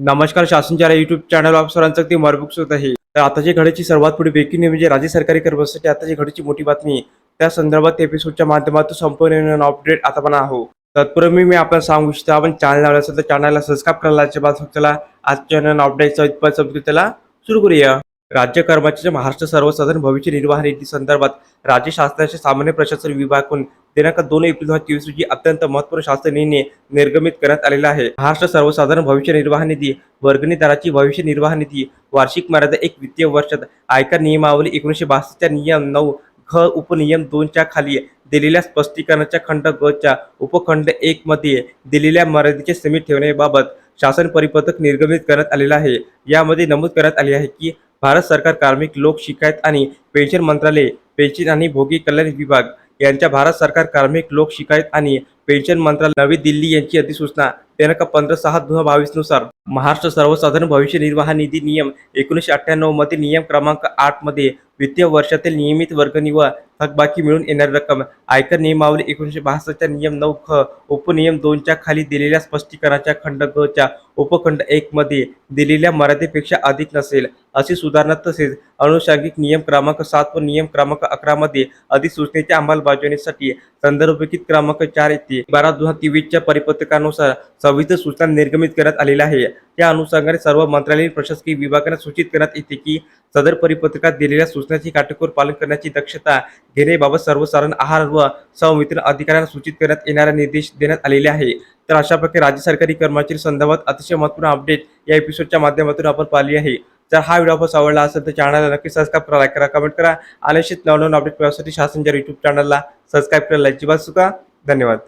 नमस्कार शासनच्या YouTube channel of सरांचं अगदी मरबुक सुद्धा आहे. तर आताची घडीची सर्वात पुढे ब्रेकिंग न्यूज म्हणजे राज्य सरकारी कर्मचारी आताची घडीची मोठी बातमी त्या संदर्भात एपिसोडच्या माध्यमातून संपूर्ण अपडेट आता पण आहो तत्पूर्वी मी आपल्याला सांगू इच्छितो आपण चॅनल लावलं असेल तर चॅनलला सबस्क्राईब करायला अजिबात चला आजच्या अपडेटचा इतपत त्याला सुरू करूया. राज्य कर्मचारी महाराष्ट्र सर्वसाधारण भविष्य निर्वाह निधी संदर्भात राज्य शासनाचे सामान्य प्रशासन विभागून दिनांक दोन एप्रिल दोन हजार तेवीस रोजी अत्यंत महत्त्वपूर्ण शासन निर्णय निर्गमित करण्यात आलेला आहे. महाराष्ट्र सर्वसाधारण भविष्य निर्वाह निधी वर्गणी दराची भविष्य निर्वाह निधी वार्षिक मर्यादा एक वित्तीय वर्षात आयकर नियमावली एकोणीसशे बासष्टच्या नियम नऊ ख उपनियम दोनच्या खाली दिलेल्या स्पष्टीकरणाच्या खंड ग च्या उपखंड एक मध्ये दिलेल्या मर्यादेचे सीमित ठेवण्याबाबत शासन परिपत्रक निर्गमित करण्यात आलेलं आहे. यामध्ये नमूद करण्यात आले आहे की भारत सरकार कार्मिक लोक शिकायत आणि पेन्शन मंत्रालय पेन्शन आणि भोगी कल्याण विभाग यांच्या भारत सरकार कार्मिक लोक शिकायत आणि पेन्शन मंत्रालय नवी दिल्ली यांची अधिसूचना. दिनांक पंधरा सहा दोन हजार बावीसनुसार महाराष्ट्र सर्वसाधारण भविष्य निर्वाह निधी नियम एकोणीसशे अठ्ठ्याण्णवमध्ये नियम क्रमांक आठमध्ये वित्तीय वर्षातील नियमित वर्गणी व थकबाकी मिळून येणारी रक्कम. आयकर नियमावली एकोणीसशे बासष्टच्या नियम नऊ ख उपनियम दोनच्या खाली दिलेल्या स्पष्टीकरणाच्या खंड ग च्या उपखंड एक मध्ये दिलेल्या मर्यादेपेक्षा अधिक नसेल अशी सुधारणा तसेच अनुषंगिक नियम क्रमांक सात व नियम क्रमांक अकरा मध्ये अधिसूचनेच्या अंमलबजावणीसाठी संदर्भित क्रमांक चार येते. बारा दोन हजार तेवीसच्या परिपत्रकानुसार सविस्तर सूचना निर्गमित करण्यात आलेल्या आहे. त्या अनुषंगाने सर्व मंत्रालयीन प्रशासकीय विभागांना सूचित करण्यात येते की सदर परिपत्रकात दिलेल्या सूचनांची काटेकोर पालन करण्याची दक्षता घेण्याबाबत सर्वसाधारण आहार व संवितरण अधिकाऱ्यांना सूचित करण्यात येणारा निर्देश देण्यात आलेले आहे. तर अशा प्रकारे राज्य सरकारी कर्मचारी संदर्भात अतिशय महत्त्वपूर्ण अपडेट या एपिसोडच्या माध्यमातून आपण पाहिली आहे. जर हा व्हिडिओ आपण आवडला असेल तर चॅनलला नक्की सबस्क्राईब करा लाईक करा कमेंट करा. आणि अशीच नवनवीन अपडेट मिळवण्यासाठी शासनच्या युट्यूब चॅनलला सबस्क्राईब करायला अजिबात चुका धन्यवाद.